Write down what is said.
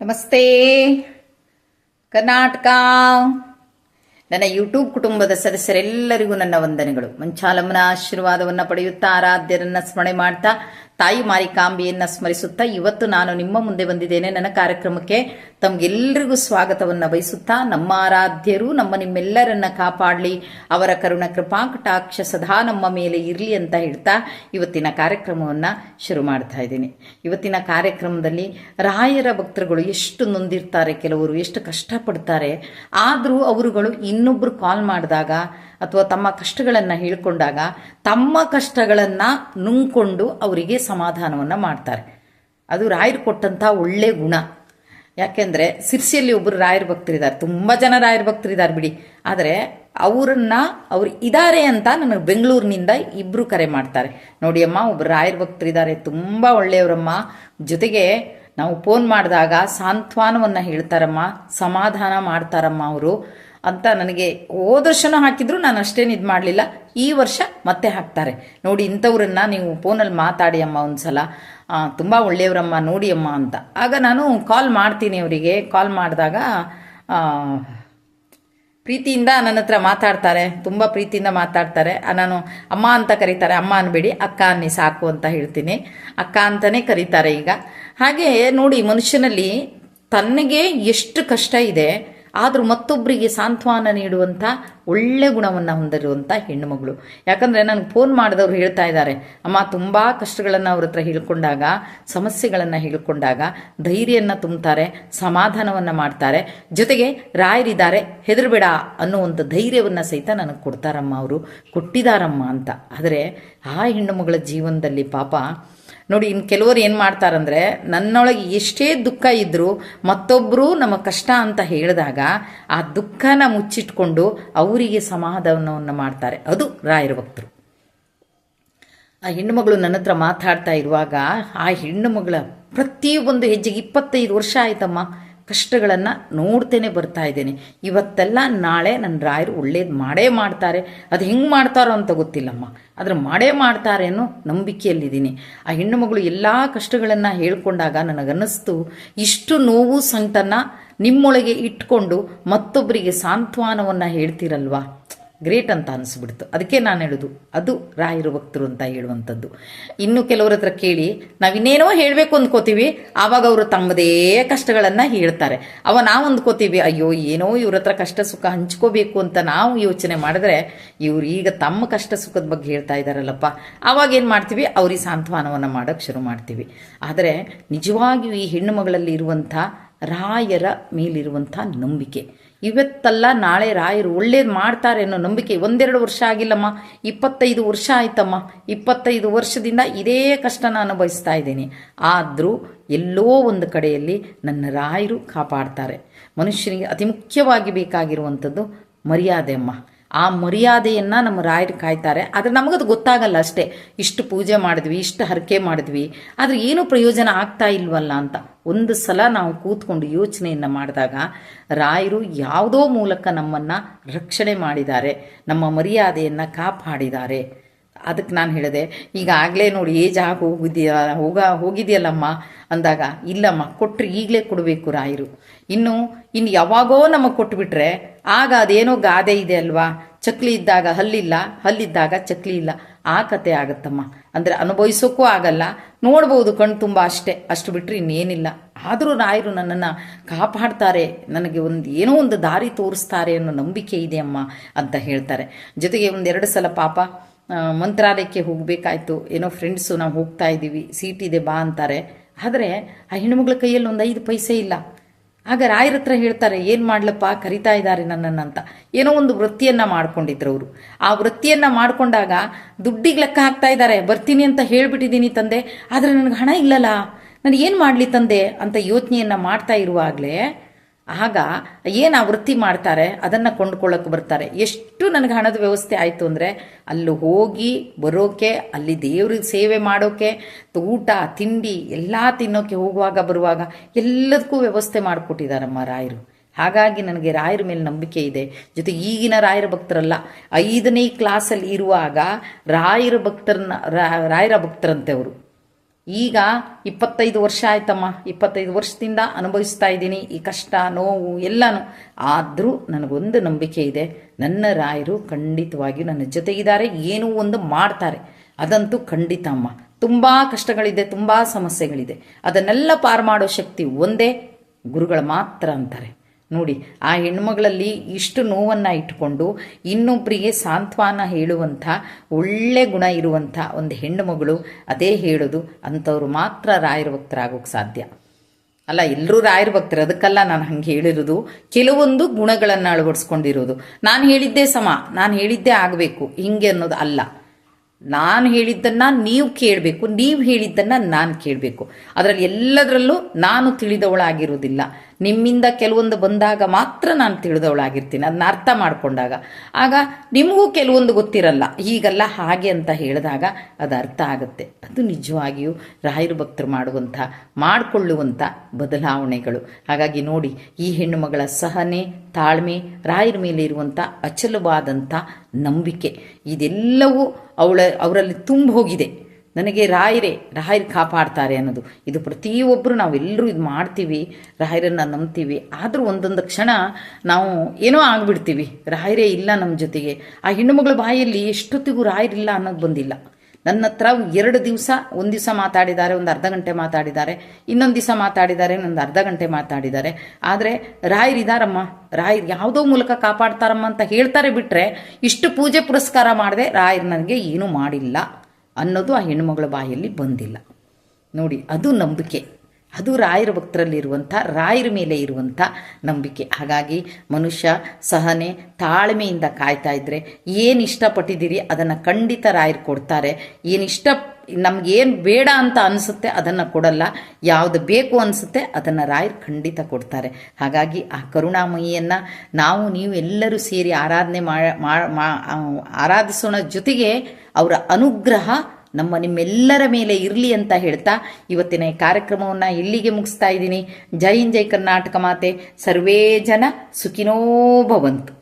ನಮಸ್ತೆ. ಕರ್ನಾಟಕ. ನನ್ನ ಯೂಟ್ಯೂಬ್ ಕುಟುಂಬದ ಸದಸ್ಯರೆಲ್ಲರಿಗೂ ನನ್ನ ವಂದನೆಗಳು. ಮಂಚಾಲಮ್ಮನ ಆಶೀರ್ವಾದವನ್ನು ಪಡೆಯುತ್ತಾ ಆರಾಧ್ಯರನ್ನ ಸ್ಮರಣೆ ಮಾಡ್ತಾ ತಾಯಿ ಮಾರಿಕಾಂಬೆಯನ್ನು ಸ್ಮರಿಸುತ್ತಾ ಇವತ್ತು ನಾನು ನಿಮ್ಮ ಮುಂದೆ ಬಂದಿದ್ದೇನೆ ನನ್ನ ಕಾರ್ಯಕ್ರಮಕ್ಕೆ. ತಮ್ಗೆಲ್ಲರಿಗೂ ಸ್ವಾಗತವನ್ನ ಬಯಸುತ್ತಾ ನಮ್ಮ ಆರಾಧ್ಯರು, ನಮ್ಮ ನಿಮ್ಮೆಲ್ಲರನ್ನ ಕಾಪಾಡಲಿ. ಅವರ ಕರುಣ ಕೃಪಾಕಟಾಕ್ಷ ಸದಾ ನಮ್ಮ ಮೇಲೆ ಇರಲಿ ಅಂತ ಹೇಳ್ತಾ ಇವತ್ತಿನ ಕಾರ್ಯಕ್ರಮವನ್ನ ಶುರು ಮಾಡ್ತಾ ಇದ್ದೀನಿ. ಇವತ್ತಿನ ಕಾರ್ಯಕ್ರಮದಲ್ಲಿ ರಾಯರ ಭಕ್ತರುಗಳು ಎಷ್ಟು ನೊಂದಿರ್ತಾರೆ, ಕೆಲವರು ಎಷ್ಟು ಕಷ್ಟಪಡ್ತಾರೆ, ಆದರೂ ಅವರುಗಳು ಇನ್ನೊಬ್ರು ಕಾಲ್ ಮಾಡಿದಾಗ ಅಥವಾ ತಮ್ಮ ಕಷ್ಟಗಳನ್ನು ಹೇಳಿಕೊಂಡಾಗ ತಮ್ಮ ಕಷ್ಟಗಳನ್ನು ನುಂಗ್ಕೊಂಡು ಅವರಿಗೆ ಸಮಾಧಾನವನ್ನು ಮಾಡ್ತಾರೆ. ಅದು ರಾಯರು ಕೊಟ್ಟಂಥ ಒಳ್ಳೆ ಗುಣ. ಯಾಕೆಂದ್ರೆ ಸಿರ್ಸಿಯಲ್ಲಿ ಒಬ್ಬರು ರಾಯರ ಭಕ್ತರಿದ್ದಾರೆ. ತುಂಬ ಜನ ರಾಯರ ಭಕ್ತರಿದ್ದಾರೆ ಬಿಡಿ. ಆದರೆ ಅವರನ್ನ ಅವ್ರು ಇದ್ದಾರೆ ಅಂತ ನನಗೆ ಬೆಂಗಳೂರಿನಿಂದ ಇಬ್ರು ಕರೆ ಮಾಡ್ತಾರೆ. ನೋಡಿ ಅಮ್ಮ, ಒಬ್ರು ರಾಯರ ಭಕ್ತರಿದ್ದಾರೆ. ತುಂಬ ಒಳ್ಳೆಯವರಮ್ಮ. ಜೊತೆಗೆ ನಾವು ಫೋನ್ ಮಾಡಿದಾಗ ಸಾಂತ್ವನವನ್ನು ಹೇಳ್ತಾರಮ್ಮ, ಸಮಾಧಾನ ಮಾಡ್ತಾರಮ್ಮ ಅವರು. ಅಂತ ನನಗೆ ಹೋದ ಹಾಕಿದ್ರು ನಾನು ಅಷ್ಟೇನು ಇದು ಮಾಡಲಿಲ್ಲ. ಈ ವರ್ಷ ಮತ್ತೆ ಹಾಕ್ತಾರೆ. ನೋಡಿ, ಇಂಥವ್ರನ್ನ ನೀವು ಫೋನಲ್ಲಿ ಮಾತಾಡಿ ಅಮ್ಮ ಒಂದು ಸಲ ತುಂಬ ಒಳ್ಳೆಯವರಮ್ಮ, ನೋಡಿ ಅಮ್ಮ ಅಂತ. ಆಗ ನಾನು ಕಾಲ್ ಮಾಡ್ತೀನಿ ಅವರಿಗೆ. ಕಾಲ್ ಮಾಡಿದಾಗ ಪ್ರೀತಿಯಿಂದ ನನ್ನ ಹತ್ರ ಮಾತಾಡ್ತಾರೆ. ತುಂಬ ಪ್ರೀತಿಯಿಂದ ಮಾತಾಡ್ತಾರೆ. ನಾನು ಅಮ್ಮ ಅಂತ ಕರೀತಾರೆ. ಅಮ್ಮ ಅನ್ಬೇಡಿ, ಅಕ್ಕ ಅನ್ನಿ ಸಾಕು ಅಂತ ಹೇಳ್ತೀನಿ. ಅಕ್ಕ ಅಂತಲೇ ಕರೀತಾರೆ ಈಗ. ಹಾಗೆ ನೋಡಿ, ಮನುಷ್ಯನಲ್ಲಿ ತನಗೆ ಎಷ್ಟು ಕಷ್ಟ ಇದೆ. ಆದರೂ ಮತ್ತೊಬ್ಬರಿಗೆ ಸಾಂತ್ವನ ನೀಡುವಂಥ ಒಳ್ಳೆ ಗುಣವನ್ನು ಹೊಂದಿರುವಂಥ ಹೆಣ್ಣುಮಗಳು ಯಾಕಂದರೆ ನನಗೆ ಫೋನ್ ಮಾಡಿದವರು ಹೇಳ್ತಾ ಇದ್ದಾರೆ, ಅಮ್ಮ, ತುಂಬ ಕಷ್ಟಗಳನ್ನು ಅವ್ರ ಹತ್ರ ಹೇಳ್ಕೊಂಡಾಗ, ಸಮಸ್ಯೆಗಳನ್ನು ಹೇಳ್ಕೊಂಡಾಗ ಧೈರ್ಯವನ್ನು ತುಂಬುತ್ತಾರೆ ಸಮಾಧಾನವನ್ನು ಮಾಡ್ತಾರೆ. ಜೊತೆಗೆ ರಾಯರಿದ್ದಾರೆ, ಹೆದರಬೇಡ ಅನ್ನೋ ಒಂದು ಧೈರ್ಯವನ್ನು ಸಹಿತ ನನಗೆ ಕೊಡ್ತಾರಮ್ಮ ಅವರು. ಕೊಟ್ಟಿದಾರಮ್ಮ ಅಂತ. ಆದರೆ ಆ ಹೆಣ್ಣುಮಗಳ ಜೀವನದಲ್ಲಿ ಪಾಪ ನೋಡಿ ಇನ್ನು ಕೆಲವರು ಏನು ಮಾಡ್ತಾರಂದ್ರೆ, ನನ್ನೊಳಗೆ ಎಷ್ಟೇ ದುಃಖ ಇದ್ದರೂ ಮತ್ತೊಬ್ಬರು ನಮ್ಮ ಕಷ್ಟ ಅಂತ ಹೇಳಿದಾಗ ಆ ದುಃಖನ ಮುಚ್ಚಿಟ್ಕೊಂಡು ಅವರಿಗೆ ಸಮಾಧಾನವನ್ನು ಮಾಡ್ತಾರೆ. ಅದು ರಾಯರ ಭಕ್ತರು. ಆ ಹೆಣ್ಣುಮಗಳು ನನ್ನ ಹತ್ರ ಮಾತಾಡ್ತಾ ಇರುವಾಗ, ಆ ಹೆಣ್ಣು ಮಗಳ ಪ್ರತಿಯೊಂದು ಹೆಜ್ಜೆಗೆ ಇಪ್ಪತ್ತೈದು ವರ್ಷ ಆಯ್ತಮ್ಮ. ಕಷ್ಟಗಳನ್ನು ನೋಡ್ತೇನೆ ಬರ್ತಾ ಇದ್ದೇನೆ. ಇವತ್ತೆಲ್ಲ ನಾಳೆ ನನ್ನ ರಾಯರು ಒಳ್ಳೇದು ಮಾಡೇ ಮಾಡ್ತಾರೆ. ಅದು ಹೆಂಗೆ ಮಾಡ್ತಾರೋ ಅಂತ ಗೊತ್ತಿಲ್ಲಮ್ಮ. ಆದರೆ ಮಾಡೇ ಮಾಡ್ತಾರೆ ಅನ್ನೋ ನಂಬಿಕೆಯಲ್ಲಿದ್ದೀನಿ. ಆ ಹೆಣ್ಣು ಮಗಳು ಎಲ್ಲ ಕಷ್ಟಗಳನ್ನು ಹೇಳ್ಕೊಂಡಾಗ ನನಗನ್ನಿಸ್ತು, ಇಷ್ಟು ನೋವು ಸಂಕಟನ ನಿಮ್ಮೊಳಗೆ ಇಟ್ಕೊಂಡು ಮತ್ತೊಬ್ಬರಿಗೆ ಸಾಂತ್ವನವನ್ನು ಹೇಳ್ತೀರಲ್ವಾ? ಗ್ರೇಟ್ ಅಂತ ಅನಿಸ್ಬಿಡ್ತು. ಅದಕ್ಕೆ ನಾನು ಹೇಳೋದು, ಅದು ರಾಯರ ಭಕ್ತರು ಅಂತ ಹೇಳುವಂಥದ್ದು. ಇನ್ನು ಕೆಲವ್ರ ಹತ್ರ ಕೇಳಿ, ನಾವಿನ್ನೇನೋ ಹೇಳಬೇಕು ಅಂದ್ಕೋತೀವಿ, ಆವಾಗ ಅವರು ತಮ್ಮದೇ ಕಷ್ಟಗಳನ್ನು ಹೇಳ್ತಾರೆ. ಅವ ನಾವು ಅಂದ್ಕೋತೀವಿ, ಅಯ್ಯೋ, ಏನೋ ಇವ್ರ ಹತ್ರ ಕಷ್ಟ ಸುಖ ಹಂಚ್ಕೋಬೇಕು ಅಂತ ನಾವು ಯೋಚನೆ ಮಾಡಿದ್ರೆ, ಇವ್ರು ಈಗ ತಮ್ಮ ಕಷ್ಟ ಸುಖದ ಬಗ್ಗೆ ಹೇಳ್ತಾ ಇದ್ದಾರಲ್ಲಪ್ಪ ಆವಾಗ ಏನು ಮಾಡ್ತೀವಿ, ಅವ್ರಿಗೆ ಸಾಂತ್ವನವನ್ನು ಮಾಡೋಕ್ಕೆ ಶುರು ಮಾಡ್ತೀವಿ. ಆದರೆ, ನಿಜವಾಗಿಯೂ ಈ ಹೆಣ್ಣು ಮಗಳಲ್ಲಿ ಇರುವಂಥ ರಾಯರ ಮೇಲಿರುವಂಥ ನಂಬಿಕೆ. ಇವತ್ತಲ್ಲ ನಾಳೆ ರಾಯರು ಒಳ್ಳೇದು ಮಾಡ್ತಾರೆ ಅನ್ನೋ ನಂಬಿಕೆ ಒಂದೆರಡು ವರ್ಷ ಆಗಿಲ್ಲಮ್ಮ. ಇಪ್ಪತ್ತೈದು ವರ್ಷ ಆಯ್ತಮ್ಮ. ಇಪ್ಪತ್ತೈದು ವರ್ಷದಿಂದ ಇದೇ ಕಷ್ಟನ ಅನುಭವಿಸ್ತಾ ಇದ್ದೀನಿ. ಆದರೂ ಎಲ್ಲೋ ಒಂದು ಕಡೆಯಲ್ಲಿ ನನ್ನ ರಾಯರು ಕಾಪಾಡ್ತಾರೆ. ಮನುಷ್ಯನಿಗೆ ಅತಿ ಮುಖ್ಯವಾಗಿ ಬೇಕಾಗಿರುವಂಥದ್ದು ಮರ್ಯಾದೆ ಅಮ್ಮ. ಆ ಮರ್ಯಾದೆಯನ್ನು ನಮ್ಮ ರಾಯರು ಕಾಯ್ತಾರೆ. ಆದರೆ ನಮಗದು ಗೊತ್ತಾಗಲ್ಲ ಅಷ್ಟೇ. ಇಷ್ಟು ಪೂಜೆ ಮಾಡಿದ್ವಿ, ಇಷ್ಟು ಹರಕೆ ಮಾಡಿದ್ವಿ. ಆದ್ರೆ ಏನೂ ಪ್ರಯೋಜನ ಆಗ್ತಾ ಇಲ್ವಲ್ಲ ಅಂತ. ಒಂದು ಸಲ ನಾವು ಕೂತ್ಕೊಂಡು ಯೋಚನೆಯನ್ನು ಮಾಡಿದಾಗ ರಾಯರು ಯಾವುದೋ ಮೂಲಕ ನಮ್ಮನ್ನು ರಕ್ಷಣೆ ಮಾಡಿದ್ದಾರೆ. ನಮ್ಮ ಮರ್ಯಾದೆಯನ್ನು ಕಾಪಾಡಿದ್ದಾರೆ. ಅದಕ್ಕೆ ನಾನು ಹೇಳಿದೆ ಈಗಾಗಲೇ ನೋಡಿ ಏಜ್ ಆಗಿ ಹೋಗಿದ್ಯಾ, ಹೋಗ, ಹೋಗಿದೆಯಲ್ಲಮ್ಮ ಅಂದಾಗ, ಇಲ್ಲಮ್ಮ ಕೊಟ್ಟರೆ ಈಗಲೇ ಕೊಡಬೇಕು ರಾಯರು. ಇನ್ನು ಇನ್ನು ಯಾವಾಗೋ ನಮಗೆ ಕೊಟ್ಬಿಟ್ರೆ ಆಗ ಅದೇನೋ ಗಾದೆ ಇದೆ ಅಲ್ವಾ? ಚಕ್ಲಿ ಇದ್ದಾಗ ಹಲ್ಲಿಲ್ಲ, ಹಲ್ಲಿದ್ದಾಗ ಚಕ್ಲಿ ಇಲ್ಲ. ಆ ಕತೆ ಆಗುತ್ತಮ್ಮ. ಅಂದರೆ ಅನುಭವಿಸೋಕ್ಕೂ ಆಗಲ್ಲ. ನೋಡ್ಬೋದು ಕಣ್ಣು ತುಂಬ ಅಷ್ಟೇ. ಅಷ್ಟು ಬಿಟ್ಟರೆ ಇನ್ನೇನಿಲ್ಲ. ಆದರೂ ರಾಯರು ನನ್ನನ್ನು ಕಾಪಾಡ್ತಾರೆ. ನನಗೆ ಒಂದು ಏನೋ ಒಂದು ದಾರಿ ತೋರಿಸ್ತಾರೆ ಅನ್ನೋ ನಂಬಿಕೆ ಇದೆ ಅಮ್ಮ ಅಂತ ಹೇಳ್ತಾರೆ. ಜೊತೆಗೆ ಒಂದೆರಡು ಸಲ ಪಾಪ ಮಂತ್ರಾಲಯಕ್ಕೆ ಹೋಗಬೇಕಾಯ್ತು. ಏನೋ ಫ್ರೆಂಡ್ಸು ನಾವು ಹೋಗ್ತಾ ಇದ್ದೀವಿ ಸೀಟ್ ಇದೆ ಬಾ ಅಂತಾರೆ. ಆದರೆ ಆ ಹೆಣ್ಮಗಳ ಕೈಯಲ್ಲಿ ಒಂದು ಐದು ಪೈಸೆ ಇಲ್ಲ. ಆಗ ರಾಯರ ಹತ್ರ ಹೇಳ್ತಾರೆ, ಏನು ಮಾಡ್ಲಪ್ಪ? ಕರಿತಾ ಇದ್ದಾರೆ ನನ್ನನ್ನು ಅಂತ. ಏನೋ ಒಂದು ವೃತ್ತಿಯನ್ನ ಮಾಡ್ಕೊಂಡಿದ್ರು ಅವರು. ಆ ವೃತ್ತಿಯನ್ನ ಮಾಡ್ಕೊಂಡಾಗ ದುಡ್ಡಿಗೆ ಲೆಕ್ಕ ಹಾಕ್ತಾ ಇದ್ದಾರೆ ಬರ್ತೀನಿ ಅಂತ ಹೇಳ್ಬಿಟ್ಟಿದ್ದೀನಿ ತಂದೆ, ಆದರೆ ನನಗೆ ಹಣ ಇಲ್ಲಲ್ಲ ನಾನು ಏನು ಮಾಡಲಿ ತಂದೆ? ಅಂತ ಯೋಚನೆಯನ್ನ ಮಾಡ್ತಾ ಇರುವಾಗಲೇ ಆಗ ಏನು ಆ ವೃತ್ತಿ ಮಾಡ್ತಾರೆ, ಅದನ್ನು ಕೊಂಡ್ಕೊಳ್ಳೋಕೆ ಬರ್ತಾರೆ. ಎಷ್ಟು ನನಗೆ ಹಣದ ವ್ಯವಸ್ಥೆ ಆಯಿತು ಅಂದರೆ, ಅಲ್ಲಿ ಹೋಗಿ ಬರೋಕೆ, ಅಲ್ಲಿ ದೇವ್ರಿಗೆ ಸೇವೆ ಮಾಡೋಕೆ, ಊಟ, ತಿಂಡಿ ಎಲ್ಲ ತಿನ್ನೋಕೆ ಹೋಗುವಾಗ, ಬರುವಾಗ ಎಲ್ಲದಕ್ಕೂ ವ್ಯವಸ್ಥೆ ಮಾಡಿಕೊಟ್ಟಿದ್ದಾರಮ್ಮ ರಾಯರು. ಹಾಗಾಗಿ ನನಗೆ ರಾಯರ ಮೇಲೆ ನಂಬಿಕೆ ಇದೆ. ಜೊತೆ ಈಗಿನ ರಾಯರ ಭಕ್ತರಲ್ಲ, ಐದನೇ ಕ್ಲಾಸಲ್ಲಿ ಇರುವಾಗ ರಾಯರ ಭಕ್ತರನ್ನ ರಾಯರ ಭಕ್ತರಂತೆ ಅವರು. ಈಗ ಇಪ್ಪತ್ತೈದು ವರ್ಷ ಆಯ್ತಮ್ಮ. ಇಪ್ಪತ್ತೈದು ವರ್ಷದಿಂದ ಅನುಭವಿಸ್ತಾ ಇದ್ದೀನಿ. ಈ ಕಷ್ಟ, ನೋವು ಎಲ್ಲನೂ. ಆದರೂ ನನಗೊಂದು ನಂಬಿಕೆ ಇದೆ. ನನ್ನ ರಾಯರು ಖಂಡಿತವಾಗಿಯೂ ನನ್ನ ಜೊತೆಗಿದ್ದಾರೆ ಏನೂ ಒಂದು ಮಾಡ್ತಾರೆ. ಅದಂತೂ ಖಂಡಿತ ಅಮ್ಮ. ತುಂಬ ಕಷ್ಟಗಳಿದೆ, ತುಂಬ ಸಮಸ್ಯೆಗಳಿದೆ. ಅದನ್ನೆಲ್ಲ ಪಾರು ಮಾಡೋ ಶಕ್ತಿ ಒಂದೇ ಗುರುಗಳು ಮಾತ್ರ ಅಂತಾರೆ. ನೋಡಿ, ಆ ಹೆಣ್ಮಗಳಲ್ಲಿ ಇಷ್ಟು ನೋವನ್ನು ಇಟ್ಕೊಂಡು ಇನ್ನೊಬ್ಬರಿಗೆ ಸಾಂತ್ವನ ಹೇಳುವಂಥ, ಒಳ್ಳೆ ಗುಣ ಇರುವಂಥ ಒಂದು ಹೆಣ್ಣುಮಗಳು ಅದೇ ಹೇಳೋದು ಅಂಥವ್ರು ಮಾತ್ರ ರಾಯರ ಭಕ್ತರಾಗೋಕ್ಕೆ ಸಾಧ್ಯ. ಅಲ್ಲ, ಎಲ್ಲರೂ ರಾಯರ ಭಕ್ತರು ಅದಕ್ಕಲ್ಲ ನಾನು ಹಂಗೆ ಹೇಳಿರೋದು. ಕೆಲವೊಂದು ಗುಣಗಳನ್ನು ಅಳವಡಿಸ್ಕೊಂಡಿರೋದು. ನಾನು ಹೇಳಿದ್ದೇ ಸಮ, ನಾನು ಹೇಳಿದ್ದೇ ಆಗಬೇಕು, ಹಿಂಗೆ ಅನ್ನೋದು ಅಲ್ಲ. ನಾನು ಹೇಳಿದ್ದನ್ನ ನೀವು ಕೇಳಬೇಕು, ನೀವು ಹೇಳಿದ್ದನ್ನ ನಾನು ಕೇಳಬೇಕು. ಅದರಲ್ಲಿ ಎಲ್ಲದರಲ್ಲೂ ನಾನು ತಿಳಿದವಳಾಗಿರುವುದಿಲ್ಲ. ನಿಮ್ಮಿಂದ ಕೆಲವೊಂದು ಬಂದಾಗ ಮಾತ್ರ ನಾನು ತಿಳಿದವಳಾಗಿರ್ತೀನಿ ಅದನ್ನ ಅರ್ಥ ಮಾಡಿಕೊಂಡಾಗ. ಆಗ ನಿಮಗೂ ಕೆಲವೊಂದು ಗೊತ್ತಿರಲ್ಲ. ಹೀಗಲ್ಲ ಹಾಗೆ ಅಂತ ಹೇಳಿದಾಗ ಅದು ಅರ್ಥ ಆಗುತ್ತೆ. ಅದು ನಿಜವಾಗಿಯೂ ರಾಯರು ಭಕ್ತರು ಮಾಡುವಂಥ, ಮಾಡಿಕೊಳ್ಳುವಂಥ ಬದಲಾವಣೆಗಳು. ಹಾಗಾಗಿ ನೋಡಿ, ಈ ಹೆಣ್ಣು ಮಗಳ ಸಹನೆ, ತಾಳ್ಮೆ, ರಾಯರ ಮೇಲೆ ಇರುವಂಥ ಅಚಲವಾದಂಥ ನಂಬಿಕೆ, ಇದೆಲ್ಲವೂ ಅವಳ, ಅವರಲ್ಲಿ ತುಂಬ ಹೋಗಿದೆ. ನನಗೆ ರಾಯರೇ, ರಾಯರು ಕಾಪಾಡ್ತಾರೆ ಅನ್ನೋದು. ಇದು ಪ್ರತಿಯೊಬ್ಬರು ನಾವೆಲ್ಲರೂ ಇದು ಮಾಡ್ತೀವಿ, ರಾಯರನ್ನು ನಂಬ್ತೀವಿ. ಆದರೂ ಒಂದೊಂದು ಕ್ಷಣ ನಾವು ಏನೋ ಆಗಿಬಿಡ್ತೀವಿ. ರಾಯರೇ ಇಲ್ಲ ನಮ್ಮ ಜೊತೆಗೆ. ಆ ಹೆಣ್ಣುಮಗಳ ಬಾಯಲ್ಲಿ ಎಷ್ಟೊತ್ತಿಗೂ ರಾಯರಿಲ್ಲ ಅನ್ನೋದು ಬಂದಿಲ್ಲ. ನನ್ನ ಹತ್ರ ಎರಡು ದಿವಸ, ಒಂದು ದಿವಸ ಮಾತಾಡಿದ್ದಾರೆ, ಒಂದು ಅರ್ಧ ಗಂಟೆ ಮಾತಾಡಿದ್ದಾರೆ, ಇನ್ನೊಂದು ದಿವಸ ಮಾತಾಡಿದ್ದಾರೆ, ಇನ್ನೊಂದು ಅರ್ಧ ಗಂಟೆ ಮಾತಾಡಿದ್ದಾರೆ. ಆದರೆ ರಾಯರಿದಾರಮ್ಮ ರಾಯರ್ ಯಾವುದೋ ಮೂಲಕ ಕಾಪಾಡ್ತಾರಮ್ಮ ಅಂತ ಹೇಳ್ತಾರೆ ಬಿಟ್ಟರೆ ಇಷ್ಟು ಪೂಜೆ ಪುರಸ್ಕಾರ ಮಾಡಿದೆ ರಾಯರ್ ನನಗೆ ಏನೂ ಮಾಡಿಲ್ಲ ಅನ್ನೋದು ಆ ಹೆಣ್ಣುಮಗಳ ಬಾಯಲ್ಲಿ ಬಂದಿಲ್ಲ. ನೋಡಿ, ಅದು ನಂಬಿಕೆ. ಅದು ರಾಯರ ಭಕ್ತರಲ್ಲಿರುವಂಥ ರಾಯರ ಮೇಲೆ ಇರುವಂಥ ನಂಬಿಕೆ. ಹಾಗಾಗಿ ಮನುಷ್ಯ ಸಹನೆ, ತಾಳ್ಮೆಯಿಂದ ಕಾಯ್ತಾ ಇದ್ದರೆ ಏನು ಇಷ್ಟಪಟ್ಟಿದ್ದೀರಿ ಅದನ್ನು ಖಂಡಿತ ರಾಯರು ಕೊಡ್ತಾರೆ. ಏನು ಇಷ್ಟ, ನಮಗೇನು ಬೇಡ ಅಂತ ಅನಿಸುತ್ತೆ ಅದನ್ನು ಕೊಡಲ್ಲ. ಯಾವುದು ಬೇಕು ಅನಿಸುತ್ತೆ ಅದನ್ನು ರಾಯರು ಖಂಡಿತ ಕೊಡ್ತಾರೆ. ಹಾಗಾಗಿ ಆ ಕರುಣಾಮಯಿಯನ್ನು ನಾವು ನೀವು ಎಲ್ಲರೂ ಸೇರಿ ಆರಾಧನೆ ಮಾ ಆರಾಧಿಸೋಣ ಜೊತೆಗೆ ಅವರ ಅನುಗ್ರಹ ನಮ್ಮ ನಿಮ್ಮೆಲ್ಲರ ಮೇಲೆ ಇರಲಿ ಅಂತ ಹೇಳ್ತಾ ಇವತ್ತಿನ ಈ ಕಾರ್ಯಕ್ರಮವನ್ನು ಇಲ್ಲಿಗೆ ಮುಗಿಸ್ತಾ ಇದ್ದೀನಿ. ಜೈ ಜೈ ಕರ್ನಾಟಕ ಮಾತೆ. ಸರ್ವೇ ಜನ ಸುಖಿನೋ ಭವಂತು.